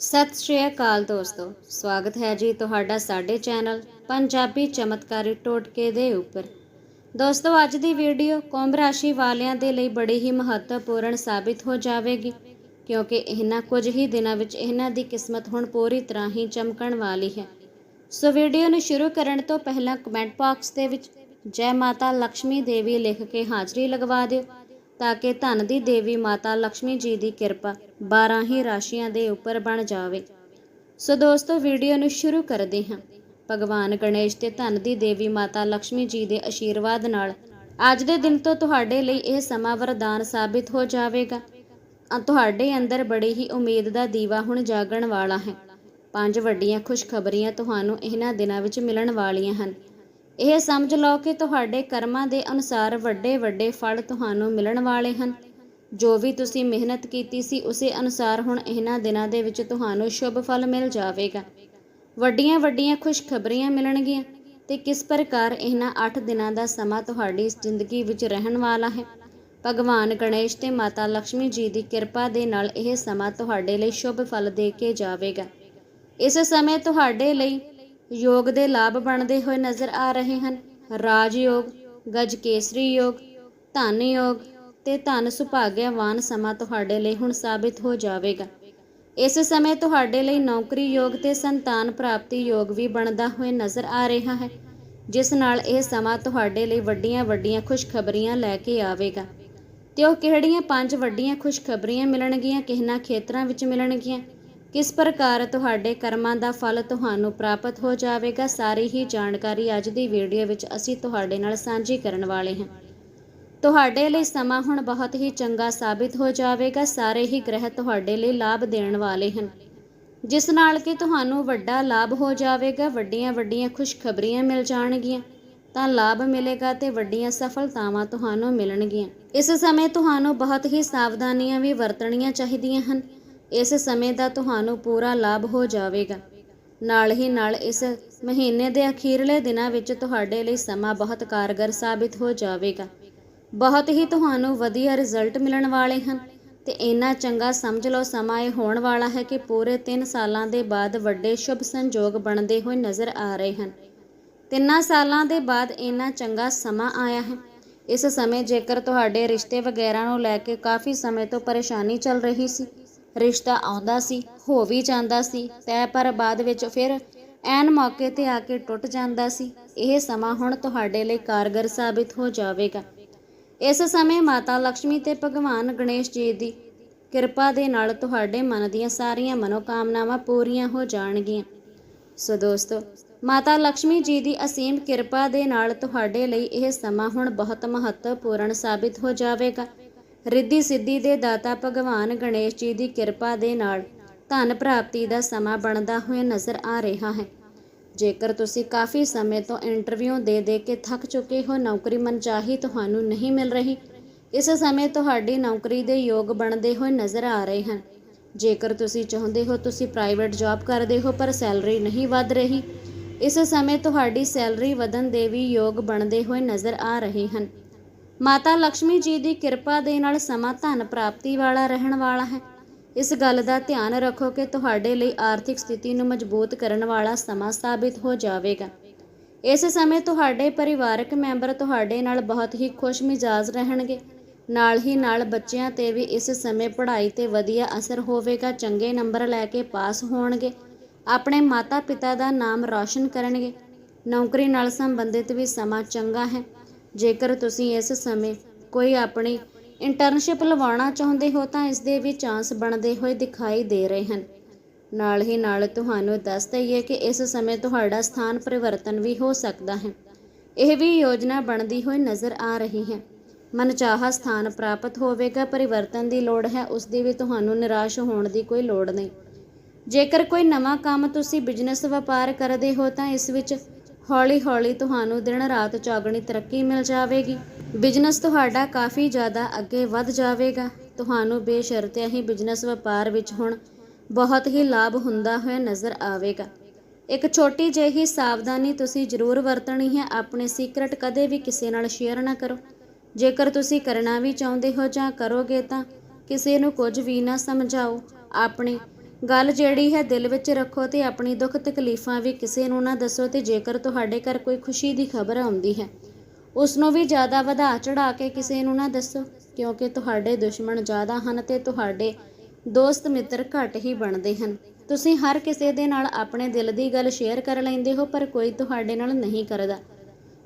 ਸਤਿ ਸ਼੍ਰੀ ਅਕਾਲ ਦੋਸਤੋ, ਸਵਾਗਤ ਹੈ ਜੀ ਤੁਹਾਡਾ ਸਾਡੇ ਚੈਨਲ ਪੰਜਾਬੀ ਚਮਤਕਾਰੀ ਟੋਟਕੇ ਦੇ ਉੱਪਰ। ਦੋਸਤੋ, ਅੱਜ ਦੀ ਵੀਡੀਓ ਕੁੰਭ ਰਾਸ਼ੀ ਵਾਲਿਆਂ ਦੇ ਲਈ ਬੜੀ ਹੀ ਮਹੱਤਵਪੂਰਨ ਸਾਬਿਤ ਹੋ ਜਾਵੇਗੀ, ਕਿਉਂਕਿ ਇਹਨਾਂ ਕੁਝ ਹੀ ਦਿਨਾਂ ਵਿੱਚ ਇਹਨਾਂ ਦੀ ਕਿਸਮਤ ਹੁਣ ਪੂਰੀ ਤਰ੍ਹਾਂ ਹੀ ਚਮਕਣ ਵਾਲੀ ਹੈ। ਸੋ ਵੀਡੀਓ ਨੂੰ ਸ਼ੁਰੂ ਕਰਨ ਤੋਂ ਪਹਿਲਾਂ ਕਮੈਂਟ ਬਾਕਸ ਦੇ ਵਿੱਚ ਜੈ ਮਾਤਾ ਲక్ష్ਮੀ ਦੇਵੀ ਲਿਖ ਕੇ ਹਾਜ਼ਰੀ ਲਗਵਾ ਦਿਓ। ਤਾਂ ਕਿ ਧਨ ਦੀ ਦੇਵੀ ਮਾਤਾ ਲక్ష్ਮੀ ਜੀ ਦੀ ਕਿਰਪਾ 12 ਹੀ ਰਾਸ਼ੀਆਂ ਦੇ ਉੱਪਰ ਬਣ ਜਾਵੇ। ਸੋ ਦੋਸਤੋ, ਵੀਡੀਓ ਨੂੰ ਸ਼ੁਰੂ ਕਰਦੇ ਹਾਂ। ਭਗਵਾਨ ਗਣੇਸ਼ ਤੇ ਧਨ ਦੀ ਦੇਵੀ ਮਾਤਾ ਲక్ష్ਮੀ ਜੀ ਦੇ ਆਸ਼ੀਰਵਾਦ ਨਾਲ ਅੱਜ ਦੇ ਦਿਨ ਤੋਂ ਤੁਹਾਡੇ ਲਈ ਇਹ ਸਮਾਂ ਵਰਦਾਨ ਸਾਬਿਤ ਹੋ ਜਾਵੇਗਾ। ਤੁਹਾਡੇ ਅੰਦਰ ਬੜੀ ਹੀ ਉਮੀਦ ਦਾ ਦੀਵਾ ਹੁਣ ਜਾਗਣ ਵਾਲਾ ਹੈ। ਪੰਜ ਵੱਡੀਆਂ ਖੁਸ਼ਖਬਰੀਆਂ ਤੁਹਾਨੂੰ ਇਹਨਾਂ ਦਿਨਾਂ ਵਿੱਚ ਮਿਲਣ ਵਾਲੀਆਂ ਹਨ। ਇਹ ਸਮਝ ਲਓ ਕਿ ਤੁਹਾਡੇ ਕਰਮਾਂ ਦੇ ਅਨੁਸਾਰ ਵੱਡੇ ਵੱਡੇ ਫਲ ਤੁਹਾਨੂੰ ਮਿਲਣ ਵਾਲੇ ਹਨ। ਜੋ ਵੀ ਤੁਸੀਂ ਮਿਹਨਤ ਕੀਤੀ ਸੀ, ਉਸੇ ਅਨੁਸਾਰ ਹੁਣ ਇਹਨਾਂ ਦਿਨਾਂ ਦੇ ਵਿੱਚ ਤੁਹਾਨੂੰ ਸ਼ੁਭ ਫਲ ਮਿਲ ਜਾਵੇਗਾ। ਵੱਡੀਆਂ ਵੱਡੀਆਂ ਖੁਸ਼ਖਬਰੀਆਂ ਮਿਲਣਗੀਆਂ ਤੇ ਕਿਸ ਪ੍ਰਕਾਰ ਇਹਨਾਂ 8 ਦਿਨਾਂ ਦਾ ਸਮਾਂ ਤੁਹਾਡੀ ਜ਼ਿੰਦਗੀ ਵਿੱਚ ਰਹਿਣ ਵਾਲਾ ਹੈ? ਭਗਵਾਨ ਗਣੇਸ਼ ਤੇ ਮਾਤਾ ਲక్ష్ਮੀ ਜੀ ਦੀ ਕਿਰਪਾ ਦੇ ਨਾਲ ਇਹ ਸਮਾਂ ਤੁਹਾਡੇ ਲਈ ਸ਼ੁਭ ਫਲ ਦੇ ਕੇ ਜਾਵੇਗਾ। ਇਸ ਸਮੇਂ ਤੁਹਾਡੇ ਲਈ ਯੋਗ ਦੇ ਲਾਭ ਬਣਦੇ ਹੋਏ ਨਜ਼ਰ ਆ ਰਹੇ ਹਨ। ਰਾਜ ਯੋਗ, ਗਜ ਕੇਸਰੀ ਯੋਗ, ਧਨ ਯੋਗ ਤੇ ਧਨ ਸੁਭਾਗਿਆਵਾਨ ਸਮਾਂ ਤੁਹਾਡੇ ਲਈ ਹੁਣ ਸਾਬਿਤ ਹੋ ਜਾਵੇਗਾ। ਇਸ ਸਮੇਂ ਤੁਹਾਡੇ ਲਈ ਨੌਕਰੀ ਯੋਗ ਤੇ ਸੰਤਾਨ ਪ੍ਰਾਪਤੀ ਯੋਗ ਵੀ ਬਣਦਾ ਹੋਏ ਨਜ਼ਰ ਆ ਰਿਹਾ ਹੈ, ਜਿਸ ਨਾਲ ਇਹ ਸਮਾਂ ਤੁਹਾਡੇ ਲਈ ਵੱਡੀਆਂ ਵੱਡੀਆਂ ਖੁਸ਼ਖਬਰੀਆਂ ਲੈ ਕੇ ਆਵੇਗਾ। ਤੇ ਉਹ ਕਿਹੜੀਆਂ ਪੰਜ ਵੱਡੀਆਂ ਖੁਸ਼ਖਬਰੀਆਂ ਮਿਲਣਗੀਆਂ, ਕਿਹਨਾਂ ਖੇਤਰਾਂ ਵਿੱਚ ਮਿਲਣਗੀਆਂ? ਕਿਸ ਪ੍ਰਕਾਰ ਤੁਹਾਡੇ ਕਰਮਾਂ ਦਾ ਫਲ ਤੁਹਾਨੂੰ ਪ੍ਰਾਪਤ ਹੋ ਜਾਵੇਗਾ, ਸਾਰੀ ਹੀ ਜਾਣਕਾਰੀ ਅੱਜ ਦੀ ਵੀਡੀਓ ਵਿੱਚ ਅਸੀਂ ਤੁਹਾਡੇ ਨਾਲ ਸਾਂਝੀ ਕਰਨ ਵਾਲੇ ਹਾਂ। ਤੁਹਾਡੇ ਲਈ ਸਮਾਂ ਹੁਣ ਬਹੁਤ ਹੀ ਚੰਗਾ ਸਾਬਿਤ ਹੋ ਜਾਵੇਗਾ, ਸਾਰੇ ਹੀ ਗ੍ਰਹਿ ਤੁਹਾਡੇ ਲਈ ਲਾਭ ਦੇਣ ਵਾਲੇ ਹਨ। ਜਿਸ ਨਾਲ ਕਿ ਤੁਹਾਨੂੰ ਵੱਡਾ ਲਾਭ ਹੋ ਜਾਵੇਗਾ, ਵੱਡੀਆਂ ਵੱਡੀਆਂ ਖੁਸ਼ਖਬਰੀਆਂ ਮਿਲ ਜਾਣਗੀਆਂ, ਤਾਂ ਲਾਭ ਮਿਲੇਗਾ ਤੇ ਵੱਡੀਆਂ ਸਫਲਤਾਵਾਂ ਤੁਹਾਨੂੰ ਮਿਲਣਗੀਆਂ। ਇਸ ਸਮੇਂ ਤੁਹਾਨੂੰ ਬਹੁਤ ਹੀ ਸਾਵਧਾਨੀਆਂ ਵੀ ਵਰਤਣੀਆਂ ਚਾਹੀਦੀਆਂ ਹਨ। ਇਸ ਸਮੇਂ ਦਾ ਤੁਹਾਨੂੰ ਪੂਰਾ ਲਾਭ ਹੋ ਜਾਵੇਗਾ। ਨਾਲ ਹੀ ਨਾਲ ਇਸ ਮਹੀਨੇ ਦੇ ਅਖੀਰਲੇ ਦਿਨਾਂ ਵਿੱਚ ਤੁਹਾਡੇ ਲਈ ਸਮਾਂ ਬਹੁਤ ਕਾਰਗਰ ਸਾਬਿਤ ਹੋ ਜਾਵੇਗਾ। ਬਹੁਤ ਹੀ ਤੁਹਾਨੂੰ ਵਧੀਆ ਰਿਜ਼ਲਟ ਮਿਲਣ ਵਾਲੇ ਹਨ ਤੇ ਇੰਨਾ ਚੰਗਾ ਸਮਝ ਲਓ, ਸਮਾਂ ਇਹ ਹੋਣ ਵਾਲਾ ਹੈ ਕਿ ਪੂਰੇ 3 ਸਾਲਾਂ ਦੇ ਬਾਅਦ ਵੱਡੇ ਸ਼ੁਭ ਸੰਜੋਗ ਬਣਦੇ ਹੋਏ ਨਜ਼ਰ ਆ ਰਹੇ ਹਨ। ਤਿੰਨਾਂ ਸਾਲਾਂ ਦੇ ਬਾਅਦ ਇੰਨਾ ਚੰਗਾ ਸਮਾਂ ਆਇਆ ਹੈ। ਇਸ ਸਮੇਂ ਜੇਕਰ ਤੁਹਾਡੇ ਰਿਸ਼ਤੇ ਵਗੈਰਾ ਨੂੰ ਲੈ ਕੇ ਕਾਫੀ ਸਮੇਂ ਤੋਂ ਪਰੇਸ਼ਾਨੀ ਚੱਲ ਰਹੀ ਸੀ ਰਿਸ਼ਤਾ ਆਉਂਦਾ ਸੀ, ਹੋ ਵੀ ਜਾਂਦਾ ਸੀ ਤੈ ਪਰ ਬਾਅਦ ਵਿੱਚ ਫਿਰ ਐਨ ਮੌਕੇ ਤੇ ਆ ਕੇ ਟੁੱਟ ਜਾਂਦਾ ਸੀ। ਇਹ ਸਮਾਂ ਹੁਣ ਤੁਹਾਡੇ ਲਈ ਕਾਰਗਰ ਸਾਬਿਤ ਹੋ ਜਾਵੇਗਾ। ਇਸ ਸਮੇਂ ਮਾਤਾ ਲక్ష్ਮੀ ਤੇ ਭਗਵਾਨ ਗਣੇਸ਼ ਜੀ ਦੀ ਕਿਰਪਾ ਦੇ ਨਾਲ ਤੁਹਾਡੇ ਮਨ ਦੀਆਂ ਸਾਰੀਆਂ ਮਨੋਕਾਮਨਾਵਾਂ ਪੂਰੀਆਂ ਹੋ ਜਾਣਗੀਆਂ। ਸੋ ਦੋਸਤੋ, ਮਾਤਾ ਲక్ష్ਮੀ ਜੀ ਦੀ ਅਸੀਮ ਕਿਰਪਾ ਦੇ ਨਾਲ ਤੁਹਾਡੇ ਲਈ ਇਹ ਸਮਾਂ ਹੁਣ ਬਹੁਤ ਮਹੱਤਵਪੂਰਨ ਸਾਬਿਤ ਹੋ ਜਾਵੇਗਾ। ਰਿੱਧੀ ਸਿੱਧੀ ਦੇ ਦਾਤਾ ਭਗਵਾਨ ਗਣੇਸ਼ ਜੀ ਦੀ ਕਿਰਪਾ ਦੇ ਨਾਲ ਧਨ ਪ੍ਰਾਪਤੀ ਦਾ ਸਮਾਂ ਬਣਦਾ ਹੋਇਆ ਨਜ਼ਰ ਆ ਰਿਹਾ ਹੈ। ਜੇਕਰ ਤੁਸੀਂ ਕਾਫੀ ਸਮੇਂ ਤੋਂ ਇੰਟਰਵਿਊ ਦੇ ਦੇ ਕੇ ਥੱਕ ਚੁੱਕੇ ਹੋ, ਨੌਕਰੀ ਮਨਚਾਹੀ ਤੁਹਾਨੂੰ ਨਹੀਂ ਮਿਲ ਰਹੀ, ਇਸ ਸਮੇਂ ਤੁਹਾਡੀ ਨੌਕਰੀ ਦੇ ਯੋਗ ਬਣਦੇ ਹੋਏ ਨਜ਼ਰ ਆ ਰਹੇ ਹਨ। ਜੇਕਰ ਤੁਸੀਂ ਚਾਹੁੰਦੇ ਹੋ ਤੁਸੀਂ ਪ੍ਰਾਈਵੇਟ ਜੌਬ ਕਰਦੇ ਹੋ, ਪਰ ਸੈਲਰੀ ਨਹੀਂ ਵੱਧ ਰਹੀ, ਇਸ ਸਮੇਂ ਤੁਹਾਡੀ ਸੈਲਰੀ ਵਧਣ ਦੇ ਵੀ ਯੋਗ ਬਣਦੇ ਹੋਏ ਨਜ਼ਰ ਆ ਰਹੇ ਹਨ। ਮਾਤਾ ਲక్ష్ਮੀ ਜੀ ਦੀ ਕਿਰਪਾ ਦੇ ਨਾਲ ਸਮਾਂ ਧਨ ਪ੍ਰਾਪਤੀ ਵਾਲਾ ਰਹਿਣ ਵਾਲਾ ਹੈ। ਇਸ ਗੱਲ ਦਾ ਧਿਆਨ ਰੱਖੋ ਕਿ ਤੁਹਾਡੇ ਲਈ ਆਰਥਿਕ ਸਥਿਤੀ ਨੂੰ ਮਜ਼ਬੂਤ ਕਰਨ ਵਾਲਾ ਸਮਾਂ ਸਾਬਿਤ ਹੋ ਜਾਵੇਗਾ। ਇਸ ਸਮੇਂ ਤੁਹਾਡੇ ਪਰਿਵਾਰਕ ਮੈਂਬਰ ਤੁਹਾਡੇ ਨਾਲ ਬਹੁਤ ਹੀ ਖੁਸ਼ ਮਿਜਾਜ਼ ਰਹਿਣਗੇ। ਨਾਲ ਹੀ ਨਾਲ ਬੱਚਿਆਂ ਤੇ ਵੀ ਇਸ ਸਮੇਂ ਪੜ੍ਹਾਈ ਤੇ ਵਧੀਆ ਅਸਰ ਹੋਵੇਗਾ, ਚੰਗੇ ਨੰਬਰ ਲੈ ਕੇ ਪਾਸ ਹੋਣਗੇ। ਆਪਣੇ ਮਾਤਾ-ਪਿਤਾ ਦਾ ਨਾਮ ਰੌਸ਼ਨ ਕਰਨਗੇ। ਨੌਕਰੀ ਨਾਲ ਸੰਬੰਧਿਤ ਵੀ ਸਮਾਂ ਚੰਗਾ ਹੈ। ਜੇਕਰ ਤੁਸੀਂ ਇਸ ਸਮੇਂ ਕੋਈ ਆਪਣੀ ਇੰਟਰਨਸ਼ਿਪ ਲਵਾਉਣਾ ਚਾਹੁੰਦੇ ਹੋ ਤਾਂ ਇਸ ਦੇ ਵੀ ਚਾਂਸ ਬਣਦੇ ਹੋਏ ਦਿਖਾਈ ਦੇ ਰਹੇ ਹਨ। ਨਾਲ ਹੀ ਨਾਲ ਤੁਹਾਨੂੰ ਦੱਸ ਦਈਏ ਕਿ ਇਸ ਸਮੇਂ ਤੁਹਾਡਾ ਸਥਾਨ ਪਰਿਵਰਤਨ ਵੀ ਹੋ ਸਕਦਾ ਹੈ। ਇਹ ਵੀ ਯੋਜਨਾ ਬਣਦੀ ਹੋਈ ਨਜ਼ਰ ਆ ਰਹੀ ਹੈ। ਮਨਚਾਹਾ ਸਥਾਨ ਪ੍ਰਾਪਤ ਹੋਵੇਗਾ, ਪਰਿਵਰਤਨ ਦੀ ਲੋੜ ਹੈ, ਉਸ ਦੀ ਵੀ ਤੁਹਾਨੂੰ ਨਿਰਾਸ਼ ਹੋਣ ਦੀ ਕੋਈ ਲੋੜ ਨਹੀਂ। ਜੇਕਰ ਕੋਈ ਨਵਾਂ ਕੰਮ ਤੁਸੀਂ ਬਿਜ਼ਨਸ ਵਪਾਰ ਕਰਦੇ ਹੋ ਤਾਂ ਇਸ ਵਿੱਚ ਹੌਲੀ-ਹੌਲੀ ਤੁਹਾਨੂੰ ਦਿਨ ਰਾਤ ਚੌਗਣੀ ਤਰੱਕੀ ਮਿਲ ਜਾਵੇਗੀ। ਬਿਜ਼ਨਸ ਤੁਹਾਡਾ ਕਾਫੀ ਜ਼ਿਆਦਾ ਅੱਗੇ ਵੱਧ ਜਾਵੇਗਾ। ਤੁਹਾਨੂੰ ਬੇਸ਼ਰਤਿਆਂ ਹੀ ਬਿਜ਼ਨਸ ਵਪਾਰ ਵਿੱਚ ਹੁਣ ਬਹੁਤ ਹੀ ਲਾਭ ਹੁੰਦਾ ਹੋਇਆ ਨਜ਼ਰ ਆਵੇਗਾ। ਇੱਕ ਛੋਟੀ ਜਿਹੀ ਸਾਵਧਾਨੀ ਤੁਸੀਂ ਜ਼ਰੂਰ ਵਰਤਣੀ ਹੈ। ਆਪਣੇ ਸੀਕ੍ਰੇਟ ਕਦੇ ਵੀ ਕਿਸੇ ਨਾਲ ਸ਼ੇਅਰ ਨਾ ਕਰੋ। ਜੇਕਰ ਤੁਸੀਂ ਕਰਨਾ ਵੀ ਚਾਹੁੰਦੇ ਹੋ ਜਾਂ ਕਰੋਗੇ ਤਾਂ ਕਿਸੇ ਨੂੰ ਕੁਝ ਵੀ ਨਾ ਸਮਝਾਓ। ਆਪਣੇ ਗੱਲ ਜਿਹੜੀ ਹੈ ਦਿਲ ਵਿੱਚ ਰੱਖੋ ਤੇ ਆਪਣੀ ਦੁੱਖ ਤਕਲੀਫਾਂ ਵੀ ਕਿਸੇ ਨੂੰ ਨਾ ਦੱਸੋ ਤੇ ਜੇਕਰ ਤੁਹਾਡੇ ਘਰ ਕੋਈ ਖੁਸ਼ੀ ਦੀ ਖਬਰ ਆਉਂਦੀ ਹੈ ਉਸ ਨੂੰ ਵੀ ਜ਼ਿਆਦਾ ਵਧਾ ਚੜਾ ਕੇ ਕਿਸੇ ਨੂੰ ਨਾ ਦੱਸੋ, ਕਿਉਂਕਿ ਤੁਹਾਡੇ ਦੁਸ਼ਮਣ ਜ਼ਿਆਦਾ ਹਨ ਤੇ ਤੁਹਾਡੇ ਦੋਸਤ ਮਿੱਤਰ ਘੱਟ ਹੀ ਬਣਦੇ ਹਨ। ਤੁਸੀਂ ਹਰ ਕਿਸੇ ਦੇ ਨਾਲ ਆਪਣੇ ਦਿਲ ਦੀ ਗੱਲ ਸ਼ੇਅਰ ਕਰ ਲੈਂਦੇ ਹੋ, ਪਰ ਕੋਈ ਤੁਹਾਡੇ ਨਾਲ ਨਹੀਂ ਕਰਦਾ।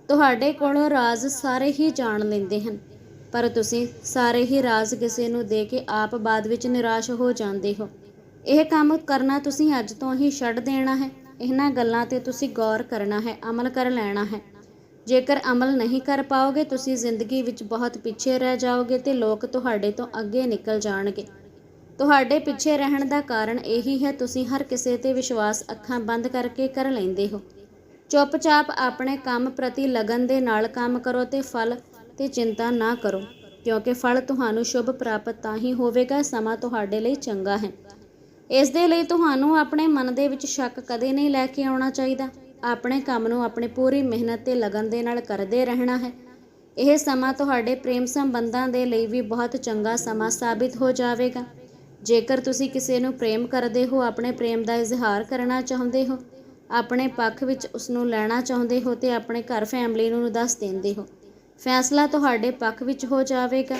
ਤੁਹਾਡੇ ਕੋਲੋਂ ਰਾਜ਼ ਸਾਰੇ ਹੀ ਜਾਣ ਲੈਂਦੇ ਹਨ, ਪਰ ਤੁਸੀਂ ਸਾਰੇ ਹੀ ਰਾਜ਼ ਕਿਸੇ ਨੂੰ ਦੇ ਕੇ ਆਪ ਬਾਅਦ ਵਿੱਚ ਨਿਰਾਸ਼ ਹੋ ਜਾਂਦੇ ਹੋ। ਇਹ ਕੰਮ ਕਰਨਾ ਤੁਸੀਂ ਅੱਜ ਤੋਂ ਹੀ ਛੱਡ ਦੇਣਾ ਹੈ। ਇਹਨਾਂ ਗੱਲਾਂ ਤੇ ਤੁਸੀਂ ਗੌਰ ਕਰਨਾ ਹੈ, ਅਮਲ ਕਰ ਲੈਣਾ ਹੈ। ਜੇਕਰ ਅਮਲ ਨਹੀਂ ਕਰ ਪਾਓਗੇ, ਤੁਸੀਂ ਜ਼ਿੰਦਗੀ ਵਿੱਚ ਬਹੁਤ ਪਿੱਛੇ ਰਹਿ ਜਾਓਗੇ ਤੇ ਲੋਕ ਤੁਹਾਡੇ ਤੋਂ ਅੱਗੇ ਨਿਕਲ ਜਾਣਗੇ। ਤੁਹਾਡੇ ਪਿੱਛੇ ਰਹਿਣ ਦਾ ਕਾਰਨ ਇਹੀ ਹੈ, ਤੁਸੀਂ ਹਰ ਕਿਸੇ ਤੇ ਵਿਸ਼ਵਾਸ ਅੱਖਾਂ ਬੰਦ ਕਰਕੇ ਕਰ ਲੈਂਦੇ ਹੋ। ਚੁੱਪਚਾਪ ਆਪਣੇ ਕੰਮ ਪ੍ਰਤੀ ਲਗਨ ਦੇ ਨਾਲ ਕੰਮ ਕਰੋ ਤੇ ਫਲ ਤੇ ਚਿੰਤਾ ਨਾ ਕਰੋ, ਕਿਉਂਕਿ ਫਲ ਤੁਹਾਨੂੰ ਸ਼ੁਭ ਪ੍ਰਾਪਤ ਤਾਂ ਹੀ ਹੋਵੇਗਾ, ਸਮਾਂ ਤੁਹਾਡੇ ਲਈ ਚੰਗਾ ਹੈ। ਇਸ ਦੇ ਲਈ ਤੁਹਾਨੂੰ ਆਪਣੇ ਮਨ ਦੇ ਵਿੱਚ ਸ਼ੱਕ ਕਦੇ ਨਹੀਂ ਲੈ ਕੇ ਆਉਣਾ ਚਾਹੀਦਾ। ਆਪਣੇ ਕੰਮ ਨੂੰ ਆਪਣੇ ਪੂਰੀ ਮਿਹਨਤ ਤੇ ਲਗਨ ਦੇ ਨਾਲ ਕਰਦੇ ਰਹਿਣਾ ਹੈ। ਇਹ ਸਮਾਂ ਤੁਹਾਡੇ ਪ੍ਰੇਮ ਸੰਬੰਧਾਂ ਦੇ ਲਈ ਵੀ ਬਹੁਤ ਚੰਗਾ ਸਮਾਂ ਸਾਬਿਤ ਹੋ ਜਾਵੇਗਾ। ਜੇਕਰ ਤੁਸੀਂ ਕਿਸੇ ਨੂੰ ਪ੍ਰੇਮ ਕਰਦੇ ਹੋ, ਆਪਣੇ ਪ੍ਰੇਮ ਦਾ ਇਜ਼ਹਾਰ ਕਰਨਾ ਚਾਹੁੰਦੇ ਹੋ, ਆਪਣੇ ਪੱਖ ਵਿੱਚ ਉਸ ਨੂੰ ਲੈਣਾ ਚਾਹੁੰਦੇ ਹੋ ਤੇ ਆਪਣੇ ਘਰ ਫੈਮਿਲੀ ਨੂੰ ਦੱਸ ਦਿੰਦੇ ਹੋ, ਫੈਸਲਾ ਤੁਹਾਡੇ ਪੱਖ ਵਿੱਚ ਹੋ ਜਾਵੇਗਾ।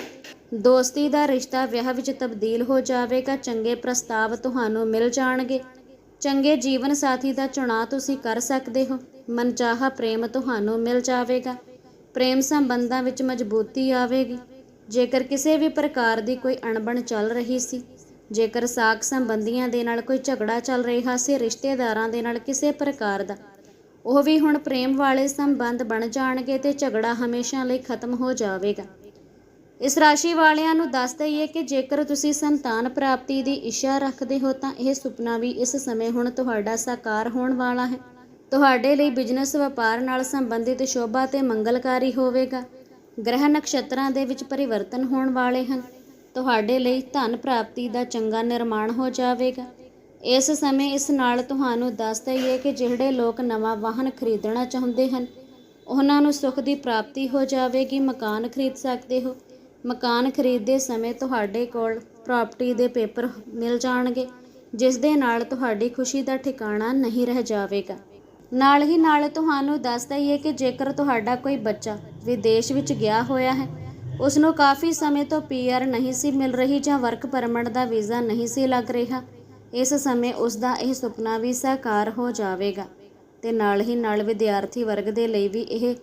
ਦੋਸਤੀ ਦਾ ਰਿਸ਼ਤਾ ਵਿਆਹ ਵਿੱਚ ਤਬਦੀਲ ਹੋ ਜਾਵੇਗਾ, ਚੰਗੇ ਪ੍ਰਸਤਾਵ ਤੁਹਾਨੂੰ ਮਿਲ ਜਾਣਗੇ। ਚੰਗੇ ਜੀਵਨ ਸਾਥੀ ਦਾ ਚੁਣਾਅ ਤੁਸੀਂ ਕਰ ਸਕਦੇ ਹੋ, ਮਨਚਾਹਾ ਪ੍ਰੇਮ ਤੁਹਾਨੂੰ ਮਿਲ ਜਾਵੇਗਾ। ਪ੍ਰੇਮ ਸੰਬੰਧਾਂ ਵਿੱਚ ਮਜ਼ਬੂਤੀ ਆਵੇਗੀ। ਜੇਕਰ ਕਿਸੇ ਵੀ ਪ੍ਰਕਾਰ ਦੀ ਕੋਈ ਅਣਬਣ ਚੱਲ ਰਹੀ ਸੀ, ਜੇਕਰ ਸਾਕ ਸੰਬੰਧੀਆਂ ਦੇ ਨਾਲ ਕੋਈ ਝਗੜਾ ਚੱਲ ਰਿਹਾ ਸੀ, ਰਿਸ਼ਤੇਦਾਰਾਂ ਦੇ ਨਾਲ ਕਿਸੇ ਪ੍ਰਕਾਰ ਦਾ, ਉਹ ਵੀ ਹੁਣ ਪ੍ਰੇਮ ਵਾਲੇ ਸੰਬੰਧ ਬਣ ਜਾਣਗੇ ਤੇ ਝਗੜਾ ਹਮੇਸ਼ਾ ਲਈ ਖਤਮ ਹੋ ਜਾਵੇਗਾ। ਇਸ ਰਾਸ਼ੀ ਵਾਲਿਆਂ ਨੂੰ ਦੱਸ ਦਈਏ ਕਿ ਜੇਕਰ ਤੁਸੀਂ ਸੰਤਾਨ ਪ੍ਰਾਪਤੀ ਦੀ ਇੱਛਾ ਰੱਖਦੇ ਹੋ ਤਾਂ ਇਹ ਸੁਪਨਾ ਵੀ ਇਸ ਸਮੇਂ ਹੁਣ ਤੁਹਾਡਾ ਸਾਕਾਰ ਹੋਣ ਵਾਲਾ ਹੈ। ਤੁਹਾਡੇ ਲਈ ਬਿਜ਼ਨਸ ਵਪਾਰ ਨਾਲ ਸੰਬੰਧਿਤ ਸ਼ੋਭਾ ਤੇ ਮੰਗਲਕਾਰੀ ਹੋਵੇਗਾ। ਗ੍ਰਹਿ ਨਕਸ਼ਤਰਾਂ ਦੇ ਵਿੱਚ ਪਰਿਵਰਤਨ ਹੋਣ ਵਾਲੇ ਹਨ। ਤੁਹਾਡੇ ਲਈ ਧਨ ਪ੍ਰਾਪਤੀ ਦਾ ਚੰਗਾ ਨਿਰਮਾਣ ਹੋ ਜਾਵੇਗਾ। ਇਸ ਸਮੇਂ ਇਸ ਨਾਲ ਤੁਹਾਨੂੰ ਦੱਸ ਦਈਏ ਕਿ ਜਿਹੜੇ ਲੋਕ ਨਵਾਂ ਵਾਹਨ ਖਰੀਦਣਾ ਚਾਹੁੰਦੇ ਹਨ, ਉਹਨਾਂ ਨੂੰ ਸੁੱਖ ਦੀ ਪ੍ਰਾਪਤੀ ਹੋ ਜਾਵੇਗੀ, ਮਕਾਨ ਖਰੀਦ ਸਕਦੇ ਹੋ। ਮਕਾਨ ਖਰੀਦਦੇ ਸਮੇਂ ਤੁਹਾਡੇ ਕੋਲ ਪ੍ਰਾਪਰਟੀ ਦੇ ਪੇਪਰ ਮਿਲ ਜਾਣਗੇ, ਜਿਸ ਦੇ ਨਾਲ ਤੁਹਾਡੀ ਖੁਸ਼ੀ ਦਾ ਠਿਕਾਣਾ ਨਹੀਂ ਰਹਿ ਜਾਵੇਗਾ। ਨਾਲ ਹੀ ਨਾਲ ਤੁਹਾਨੂੰ ਦੱਸ ਦਈਏ ਕਿ ਜੇਕਰ ਤੁਹਾਡਾ ਕੋਈ ਬੱਚਾ ਵਿਦੇਸ਼ ਵਿੱਚ ਗਿਆ ਹੋਇਆ ਹੈ ਉਸ ਨੂੰ ਕਾਫੀ ਸਮੇਂ ਤੋਂ ਪੀਆਰ ਨਹੀਂ ਸੀ ਮਿਲ ਰਹੀ ਜਾਂ ਵਰਕ ਪਰਮਿਟ ਦਾ ਵੀਜ਼ਾ ਨਹੀਂ ਸੀ ਲੱਗ ਰਿਹਾ, ਇਸ ਸਮੇਂ ਉਸ ਦਾ ਇਹ ਸੁਪਨਾ ਵੀ ਸਾਕਾਰ ਹੋ ਜਾਵੇਗਾ। ਤੇ ਨਾਲ ਹੀ ਨਾਲ ਵਿਦਿਆਰਥੀ ਵਰਗ ਦੇ ਲਈ ਵੀ ਇਹ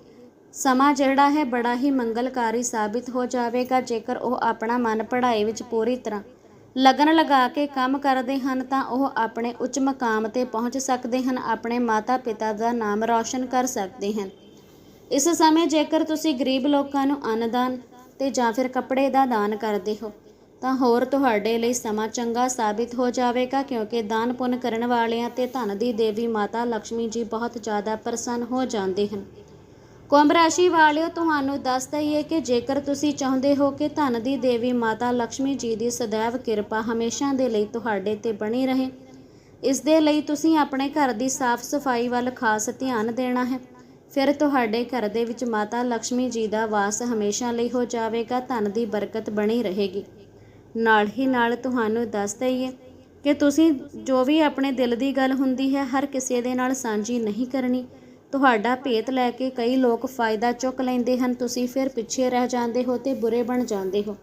ਸਮਾਂ ਜਿਹੜਾ ਹੈ ਬੜਾ ਹੀ ਮੰਗਲਕਾਰੀ ਸਾਬਿਤ ਹੋ ਜਾਵੇਗਾ, ਜੇਕਰ ਉਹ ਆਪਣਾ ਮਨ ਪੜ੍ਹਾਈ ਵਿੱਚ ਪੂਰੀ ਤਰ੍ਹਾਂ ਲਗਨ ਲਗਾ ਕੇ ਕੰਮ ਕਰਦੇ ਹਨ, ਤਾਂ ਉਹ ਆਪਣੇ ਉੱਚ ਮਕਾਮ ਤੇ ਪਹੁੰਚ ਸਕਦੇ ਹਨ, ਆਪਣੇ ਮਾਤਾ-ਪਿਤਾ ਦਾ ਨਾਮ ਰੌਸ਼ਨ ਕਰ ਸਕਦੇ ਹਨ। ਇਸ ਸਮੇਂ ਜੇਕਰ ਤੁਸੀਂ ਗਰੀਬ ਲੋਕਾਂ ਨੂੰ ਅੰਨਦਾਨ ਤੇ ਜਾਂ ਫਿਰ ਕੱਪੜੇ ਦਾ ਦਾਨ ਕਰਦੇ ਹੋ, ਤਾਂ ਹੋਰ ਤੁਹਾਡੇ ਲਈ ਸਮਾਂ ਚੰਗਾ ਸਾਬਿਤ ਹੋ ਜਾਵੇਗਾ, ਕਿਉਂਕਿ ਦਾਨ ਪੁੰਨ ਕਰਨ ਵਾਲਿਆਂ ਤੇ ਧਨ ਦੀ ਦੇਵੀ ਮਾਤਾ ਲక్ష్ਮੀ ਜੀ ਬਹੁਤ ਜ਼ਿਆਦਾ ਪ੍ਰਸੰਨ ਹੋ ਜਾਂਦੇ ਹਨ। ਕੁੰਭ ਰਾਸ਼ੀ ਵਾਲਿਓ, ਤੁਹਾਨੂੰ ਦੱਸ ਦਈਏ ਕਿ ਜੇਕਰ ਤੁਸੀਂ ਚਾਹੁੰਦੇ ਹੋ ਕਿ ਧਨ ਦੀ ਦੇਵੀ ਮਾਤਾ ਲక్ష్ਮੀ ਜੀ ਦੀ ਸਦਾਇਵ ਕਿਰਪਾ ਹਮੇਸ਼ਾ ਦੇ ਲਈ ਤੁਹਾਡੇ ਤੇ ਬਣੀ ਰਹੇ, ਇਸ ਦੇ ਲਈ ਤੁਸੀਂ ਆਪਣੇ ਘਰ ਦੀ ਸਾਫ਼ ਸਫ਼ਾਈ ਵੱਲ ਖਾਸ ਧਿਆਨ ਦੇਣਾ ਹੈ। ਫਿਰ ਤੁਹਾਡੇ ਘਰ ਦੇ ਵਿੱਚ ਮਾਤਾ ਲక్ష్ਮੀ ਜੀ ਦਾ ਵਾਸ ਹਮੇਸ਼ਾ ਲਈ ਹੋ ਜਾਵੇਗਾ, ਧਨ ਦੀ ਬਰਕਤ ਬਣੀ ਰਹੇਗੀ। ਨਾਲ ਹੀ ਨਾਲ ਤੁਹਾਨੂੰ ਦੱਸ ਦਈਏ ਕਿ ਤੁਸੀਂ ਜੋ ਵੀ ਆਪਣੇ ਦਿਲ ਦੀ ਗੱਲ ਹੁੰਦੀ ਹੈ, ਹਰ ਕਿਸੇ ਦੇ ਨਾਲ ਸਾਂਝੀ ਨਹੀਂ ਕਰਨੀ। ਤੁਹਾਡਾ ਭੇਤ ਲੈ ਕੇ ਕਈ ਲੋਕ ਫਾਇਦਾ ਚੁੱਕ ਲੈਂਦੇ ਹਨ, ਤੁਸੀਂ ਫਿਰ ਪਿੱਛੇ ਰਹਿ ਜਾਂਦੇ ਹੋ ਤੇ ਬੁਰੇ ਬਣ ਜਾਂਦੇ ਹੋ।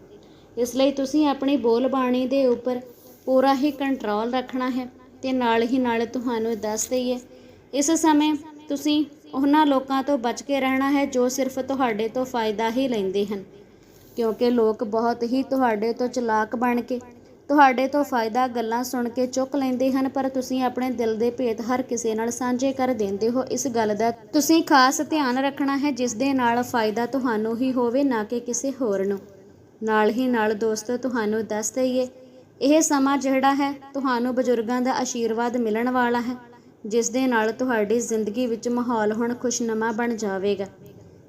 ਇਸ ਲਈ ਤੁਸੀਂ ਆਪਣੀ ਬੋਲ ਬਾਣੀ ਦੇ ਉੱਪਰ ਪੂਰਾ ਹੀ ਕੰਟਰੋਲ ਰੱਖਣਾ ਹੈ ਤੇ ਨਾਲ ਹੀ ਨਾਲ ਤੁਹਾਨੂੰ ਦੱਸ ਦਈਏ, ਇਸ ਸਮੇਂ ਤੁਸੀਂ ਉਹਨਾਂ ਲੋਕਾਂ ਤੋਂ ਬਚ ਕੇ ਰਹਿਣਾ ਹੈ ਜੋ ਸਿਰਫ ਤੁਹਾਡੇ ਤੋਂ ਫਾਇਦਾ ਹੀ ਲੈਂਦੇ ਹਨ, ਕਿਉਂਕਿ ਲੋਕ ਬਹੁਤ ਹੀ ਤੁਹਾਡੇ ਤੋਂ ਚਲਾਕ ਬਣ ਕੇ ਤੁਹਾਡੇ ਤੋਂ ਫਾਇਦਾ ਗੱਲਾਂ ਸੁਣ ਕੇ ਚੁੱਕ ਲੈਂਦੇ ਹਨ, ਪਰ ਤੁਸੀਂ ਆਪਣੇ ਦਿਲ ਦੇ ਭੇਤ ਹਰ ਕਿਸੇ ਨਾਲ ਸਾਂਝੇ ਕਰ ਦਿੰਦੇ ਹੋ। ਇਸ ਗੱਲ ਦਾ ਤੁਸੀਂ ਖਾਸ ਧਿਆਨ ਰੱਖਣਾ ਹੈ, ਜਿਸ ਦੇ ਨਾਲ ਫਾਇਦਾ ਤੁਹਾਨੂੰ ਹੀ ਹੋਵੇ, ਨਾ ਕਿ ਕਿਸੇ ਹੋਰ ਨੂੰ। ਨਾਲ ਹੀ ਨਾਲ ਦੋਸਤੋ, ਤੁਹਾਨੂੰ ਦੱਸ ਦਈਏ, ਇਹ ਸਮਾਂ ਜਿਹੜਾ ਹੈ, ਤੁਹਾਨੂੰ ਬਜ਼ੁਰਗਾਂ ਦਾ ਆਸ਼ੀਰਵਾਦ ਮਿਲਣ ਵਾਲਾ ਹੈ, ਜਿਸ ਦੇ ਨਾਲ ਤੁਹਾਡੀ ਜ਼ਿੰਦਗੀ ਵਿੱਚ ਮਾਹੌਲ ਹੁਣ ਖੁਸ਼ਨੁਮਾ ਬਣ ਜਾਵੇਗਾ।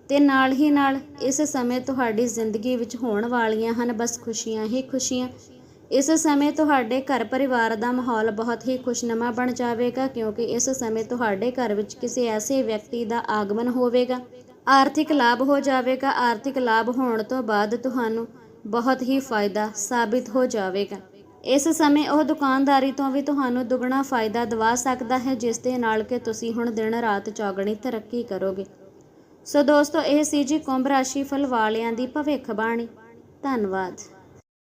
ਤੇ ਨਾਲ ਹੀ ਨਾਲ ਇਸ ਸਮੇਂ ਤੁਹਾਡੀ ਜ਼ਿੰਦਗੀ ਵਿੱਚ ਹੋਣ ਵਾਲੀਆਂ ਹਨ, ਬਸ ਖੁਸ਼ੀਆਂ ਹੀ ਖੁਸ਼ੀਆਂ। ਇਸ ਸਮੇਂ ਤੁਹਾਡੇ ਘਰ ਪਰਿਵਾਰ ਦਾ ਮਾਹੌਲ ਬਹੁਤ ਹੀ ਖੁਸ਼ਨਮਾ ਬਣ ਜਾਵੇਗਾ, ਕਿਉਂਕਿ ਇਸ ਸਮੇਂ ਤੁਹਾਡੇ ਘਰ ਵਿੱਚ ਕਿਸੇ ਐਸੇ ਵਿਅਕਤੀ ਦਾ ਆਗਮਨ ਹੋਵੇਗਾ। ਆਰਥਿਕ ਲਾਭ ਹੋ ਜਾਵੇਗਾ। ਆਰਥਿਕ ਲਾਭ ਹੋਣ ਤੋਂ ਬਾਅਦ ਤੁਹਾਨੂੰ ਬਹੁਤ ਹੀ ਫਾਇਦਾ ਸਾਬਿਤ ਹੋ ਜਾਵੇਗਾ। ਇਸ ਸਮੇਂ ਉਹ ਦੁਕਾਨਦਾਰੀ ਤੋਂ ਵੀ ਤੁਹਾਨੂੰ ਦੁੱਗਣਾ ਫਾਇਦਾ ਦਿਵਾ ਸਕਦਾ ਹੈ, ਜਿਸ ਦੇ ਨਾਲ ਕਿ ਤੁਸੀਂ ਹੁਣ ਦਿਨ ਰਾਤ ਚੌਗਣੀ ਤਰੱਕੀ ਕਰੋਗੇ। ਸੋ ਦੋਸਤੋ, ਇਹ ਸੀ ਜੀ ਕੁੰਭ ਰਾਸ਼ੀ ਫਲ ਵਾਲਿਆਂ ਦੀ ਭਵਿੱਖਬਾਣੀ। ਧੰਨਵਾਦ।